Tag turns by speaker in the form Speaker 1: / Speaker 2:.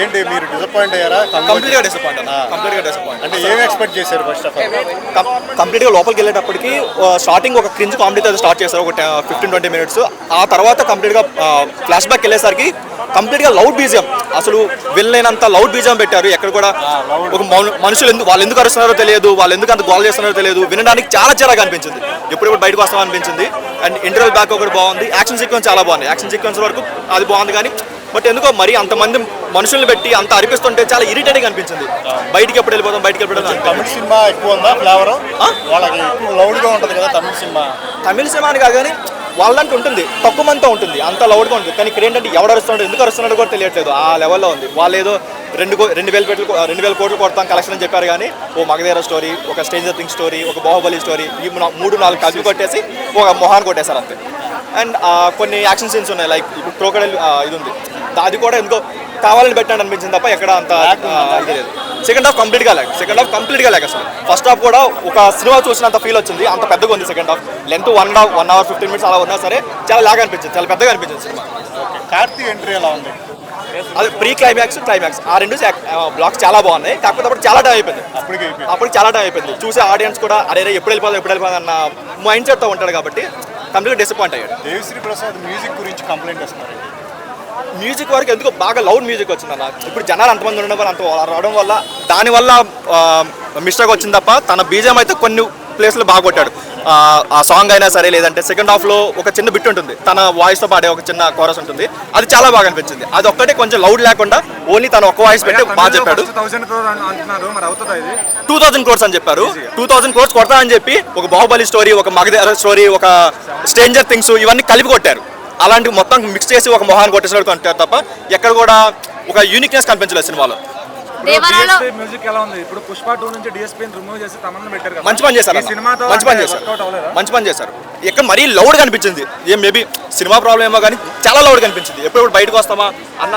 Speaker 1: ఏంటి మీరు డిసప్పాయింట్ అయ్యారా?
Speaker 2: కంప్లీట్గా డిసప్పాయింట్ కంప్లీట్గా డిసప్పాయింట్
Speaker 1: అంటే ఏం ఎక్స్పెక్ట్ చేశారు ఫస్ట్ ఆఫ్ ఆల్
Speaker 2: కంప్లీట్గా లోపలికి వెళ్ళేటప్పటికి స్టార్టింగ్ ఒక క్రింజ్ కామెడీతో స్టార్ట్ చేస్తారు ఒక ఫిఫ్టీన్ ట్వంటీ మినిట్స్ ఆ తర్వాత కంప్లీట్గా ఫ్లాష్ బ్యాక్ వెళ్ళేసరికి కంప్లీట్గా లౌడ్ బీజియం అసలు వెళ్ళలేనంత లౌడ్ బీజియం పెట్టారు. ఎక్కడ కూడా ఒక మౌన- మనుషులు ఎందుకు వాళ్ళు ఎందుకు అరుస్తున్నారో తెలియదు వాళ్ళు ఎందుకు అంత గోల్ చేస్తున్నారో తెలియదు. వినడానికి చాలా చిరాగా అనిపించింది. ఎప్పుడెప్పుడు బయటకు వస్తామో అనిపించింది. అండ్ ఇంటర్వెల్ బ్యాక్ ఒకటి బాగుంది. యాక్షన్ సీక్వెన్స్ చాలా బాగుంది. యాక్షన్ సీక్వెన్స్ వరకు అది బాగుంది కానీ బట్ ఎందుకో మరి అంతమంది మనుషుల్ని పెట్టి అంత అరిపిస్తుంటే చాలా ఇరిటేటింగ్ అనిపించింది. బయటికి ఎప్పుడు వెళ్ళిపోతాం బయటికి వెళ్ళిపోతాం.
Speaker 1: తమిళ సినిమా ఎక్కువ ఉందా? ఫ్లేవర్? వాళ్ళకి ఎక్కువ లౌడ్గా ఉంటది కదా తమిళ సినిమా.
Speaker 2: తమిళ సినిమా అని కాదు కానీ వాళ్ళంటూ ఉంటుంది తక్కువ మందితో ఉంటుంది అంత లౌడ్గా ఉంటుంది. కానీ ఇక్కడ ఏంటంటే ఎవడు అరుస్తున్నాడు ఎందుకు అరుస్తున్నాడు కూడా తెలియట్లేదు. ఆ లెవెల్లో ఉంది. వాళ్ళు ఏదో రెండు రెండు వేల పెట్లు రెండు వేల కోట్లు కొడతాం కలెక్షన్ అని చెప్పారు కానీ ఓ మగధీర స్టోరీ ఒక స్టేంజర్ థింగ్ స్టోరీ ఒక బాహుబలి స్టోరీ ఈ మూడు- మూడు నాలుగు కలిపి కొట్టేసి ఒక మొహాన్ కొట్టేశారు అంతే. అండ్ కొన్ని యాక్షన్ సీన్స్ ఉన్నాయి లైక్ ఇప్పుడు క్రోకడైల్ ఇది ఉంది. అది కూడా ఎందుకో కావాలని పెట్టాను అనిపించింది తప్ప ఎక్కడ అంత లేదు. సెకండ్ హాఫ్ కంప్లీట్గా లేక సెకండ్ హాఫ్ కంప్లీట్గా లేక అసలు. ఫస్ట్ హాఫ్ కూడా ఒక సినిమా చూసినంత ఫీల్ వచ్చింది అంత పెద్దగా ఉంది second half length one half one hour fifteen minutes అలా ఉన్నా సరే చాలా లాగా అనిపించింది చాలా పెద్దగా అనిపించింది సినిమా.
Speaker 1: కార్తీ ఎంట్రీ ఎలా ఉంది?
Speaker 2: అది ప్రీ క్లైమాక్స్ క్లైమాక్స్ ఆ రెండు బ్లాక్స్ చాలా బాగున్నాయి. కాకపోతే అప్పుడు చాలా టైం అయిపోయింది. అప్పుడు చాలా టైం అయిపోయింది. చూసే ఆడియన్స్ కూడా అరే ఎప్పుడు వెళ్ళిపోదాం ఎప్పుడు వెళ్ళిపోదాం అన్న మైండ్ సెట్తో ఉంటాడు కాబట్టి కంప్లీట్ డిసప్పాయింట్ అయ్యాడు.
Speaker 1: దేవిశ్రీ ప్రసాద్ మ్యూజిక్ గురించి కంప్లైంట్ వస్తున్నారు
Speaker 2: మ్యూజిక్ వరకు ఎందుకు బాగా లౌడ్ మ్యూజిక్ వచ్చింది అన్న. ఇప్పుడు జనాలు అంతమంది ఉండడం వల్ల అంత రావడం వల్ల దానివల్ల మిస్టేక్ వచ్చింది తప్ప తన బీజం అయితే కొన్ని ప్లేస్లు బాగా కొట్టాడు. ఆ, సాంగ్ అయినా సరే లేదంటే సెకండ్ హాఫ్లో ఒక చిన్న బిట్ ఉంటుంది. తన వాయిస్తో పాడే ఒక చిన్న కోరస్ ఉంటుంది. అది చాలా బాగా అనిపించింది. అది ఒక్కటే కొంచెం లౌడ్ లేకుండా ఓన్లీ తన ఒక్క వాయిస్ పెట్టి బాగా చెప్పాడు. టూ థౌసండ్ కోర్స్ అని చెప్పారు. టూ థౌసండ్ కోర్స్ కొడతానని చెప్పి ఒక బాహుబలి స్టోరీ ఒక మగధ స్టోరీ ఒక స్ట్రేంజర్ థింగ్స్ ఇవన్నీ కలిపి కొట్టారు. అలాంటివి మొత్తం మిక్స్ చేసి ఒక మొహాన్ని కొట్టేసినట్టు కొట్టారు తప్ప ఎక్కడ కూడా ఒక యూనిక్నెస్ కనిపించలేదు సినిమాలో.
Speaker 3: దేవరాలో
Speaker 4: మ్యూజిక్ ఎలా ఉంది? ఇప్పుడు పుష్ప టూ నుంచి డిఎస్పీ రిమూవ్ చేసి తమన్నా పెట్టారు కదా.
Speaker 2: మంచి పని చేశారు
Speaker 4: ఈ
Speaker 2: అన్న.
Speaker 4: సినిమాతో
Speaker 2: మంచి పని చేశారు? మంచి పని చేశారు. ఇక్కడ మరీ లౌడ్ కనిపించింది ఏం మేబీ సినిమా ప్రాబ్లం ఏమో కానీ చాలా లౌడ్ కనిపించింది ఎప్పుడు బయటకు వస్తామా అన్న